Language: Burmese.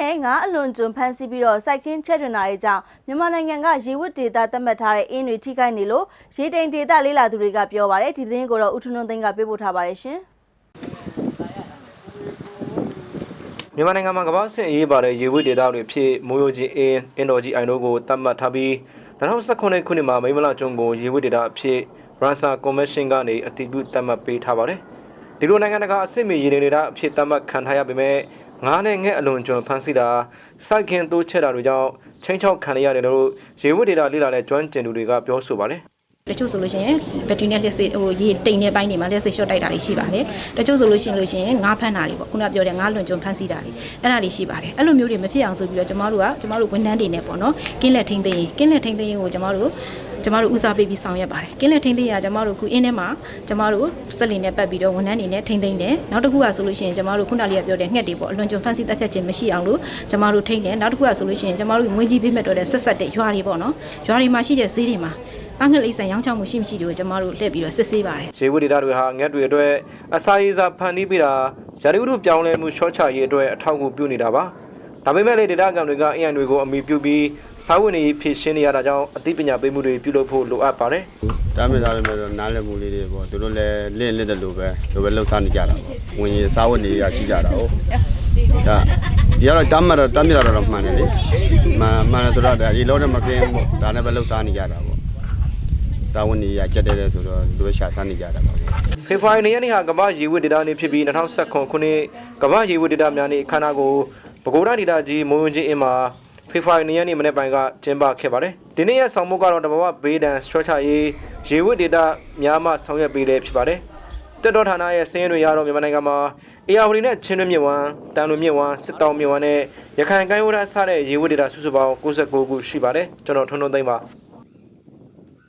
နဲ့ငါးအလွန်ကျွန်းဖမ်းဆီးပြီးတော့စိုက်ခင်းချက်ထွင်တာတွေကြောင့်မြန်မာနိုင်ငံကရေဝတ်ဒေသသတ်မှတ်ထားတဲ့အင်းတွေထိခိုက်နေလို့ရေတိမ်ဒေသလေးလာသူတွေကပြောပါတယ်ဒီသတင်းကိုတော့ဦးထွန်းထွန်းသိန်းကပေးပို့ထားပါတယ်ရှင်မြန်မာနိုင်ငံမှာကမ္ဘာစစ်အေးပါတဲ့ရေဝိဒေတာတွေဖြစ်မိုးရိုကြီးအင်းအင်ဒိုဂျီအိုင်တို့ကိုတတ်မှတ်ထားပြီး2019ခုနှစ်မှာမိမလကျွန်းကိုရေဝိဒေတာအဖြစ် Bransa Commission ကနေအတည်ပြုတတ်မှတ်ပေးထားပါတယ်။ဒီလိုနိုင်ငံတကာအစစ်မီရေဒေတာအဖြစ်တတ်မှတ်ခံထားရပေမဲ့ ငားနဲ့ငှက်အလွန်ကျွန်းဖန်ဆီးတာစိုက်ခင်တိုးချက်တာတွေကြောင့်ချင်းချောက်ခံရရတယ်လို့ရေဝိဒေတာလေ့လာတဲ့ကျွမ်းကျင်သူတွေကပြောဆိုပါတယ်။တချို့ဆိုလို့ရှိရင်ဘက်ထရီနဲ့လက်စစ်ဟိုရေတိမ်တဲ့ပိုင်းတွေမှာလက်စစ်ရှော့တိုက်တာတွေရှိပါတယ်တချို့ဆိုလို့ရှိရင်လို့ရှိရင်ငါးဖမ်းတာတွေပေါ့ခုနကပြောတဲ့ငါးလွန်ကျွန်းဖမ်းဆီးတာတွေအဲ့ဒါတွေရှိပါတယ်အဲ့လိုမျိုးတွေမဖြစ်အောင်ဆိုပြီးတော့ကျမတို့ကကျမတို့ဝန်ထမ်းတွေနဲ့ပေါ့နော်ကင်းလက်ထိန်သိရင်ကင်းလက်ထိန်သိရင်ကိုကျမတို့ ကျမတို့ဦးစားပေးပြီးဆောင်ရွက်ပါတယ်ကင်းလက်ထိန်သိရင်ကကျမတို့ခုအင်းထဲမှာကျမတို့စက်လင်နဲ့ပတ်ပြီးတော့ဝန်ထမ်းတွေနဲ့ထိန်သိမ်းတယ်နောက်တစ်ခုကဆိုလို့ရှိရင်ကျမတို့ခုနလေးကပြောတဲ့ငှက်တွေပေါ့အလွန်ကျွန်းဖမ်းဆီးတပ်ဖြတ်ခြင်းမရှိအောင်လို့ကျမတို့ထိန်တယ်နောက်တစ်ခုကဆိုလို့ရှိရင်ကျမတို့ငွေကြီးပေးမဲ့တော့တဲ့ဆက်ဆက်တဲ့ရွာတွေပေါ့နော်ရွာတွေမှာရှိတဲ့ဈေးတွေမှာတာငှက်လိမ့်ဆန်ရောင်းချမှုရှိမရှိတွေကိုကျမတို့လှည့်ပြီးတော့စစ်ဆေးပါတယ်ရေဝိဒေတာတွေဟာငှက်တွေအတွက်အစာရေစာဖန်တီးပေးတာရာသီဥတုပြောင်းလဲမှုရှော့ချရေးအတွက်အထောက်အကူပြုနေတာပါ ဒါပေမဲ့လေဒေတာကံတွေကအင်အန်တွေကိုအမိပြုပြီးစားဝတ်နေရေးဖြည့်ရှင်းနေရတာကြောင့်အသိပညာပေးမှုတွေပြုလုပ်ဖို့လိုအပ်ပါတယ်တားမြစ်ထားပေမဲ့တော့နားလည်မှုလေးတွေပေါ့သူတို့လည်းလင့်လင့်တယ်လို့ပဲလိုပဲလှုပ်ရှားနေကြတာပေါ့ဝင်ရင်စားဝတ်နေရရှိကြတာဟုတ်ဒါဒီကတော့တားမြစ်တော့တားမြစ်တော့မှန်တယ်လေမှန်မှန်တယ်သူတို့ကဒီလုံးနဲ့မကင်းဘူးဒါနဲ့ပဲလှုပ်ရှားနေကြတာပေါ့စားဝတ်နေရကြက်တဲ့ဆိုတော့သူတို့ရှာစားနေကြတာပါပေါ့ဖေဖော်ဝါရီလနေ့ဟာကမ္ဘာရေဝိဒေတာနေ့ဖြစ်ပြီး2019ခုနှစ်ကမ္ဘာရေဝိဒေတာများနေ့အခမ်းအနားကို ပဲခူးတိုင်းဒေတာကြီးမိုးယွန်းချင်းအင်းမှာဖေဖော်ဝါရီလနေ့မနေ့ပိုင်းကကျင်းပခဲ့ပါတယ်ဒီနေ့ရဲ့ဆောင်မှုကတော့တဘာဝဘေးဒဏ် structure ရေးရေဝိဒေတာများမှဆောင်ရွက်ပေးတယ်ဖြစ်ပါတယ်တက်တော်ဌာနရဲ့စင်းတွေရတော့မြန်မာနိုင်ငံမှာအေယာဝတီနဲ့ချင်းတွင်းမြစ်ဝမ်းတန်လွင်မြစ်ဝမ်းစစ်တောင်မြစ်ဝမ်းနဲ့ရခိုင်ကိုင်းဝရစတဲ့ရေဝတ်ဒေတာစုစုပေါင်း69ခုရှိပါတယ်ကျွန်တော်ထွန်းထွန်းသိမ်းပါ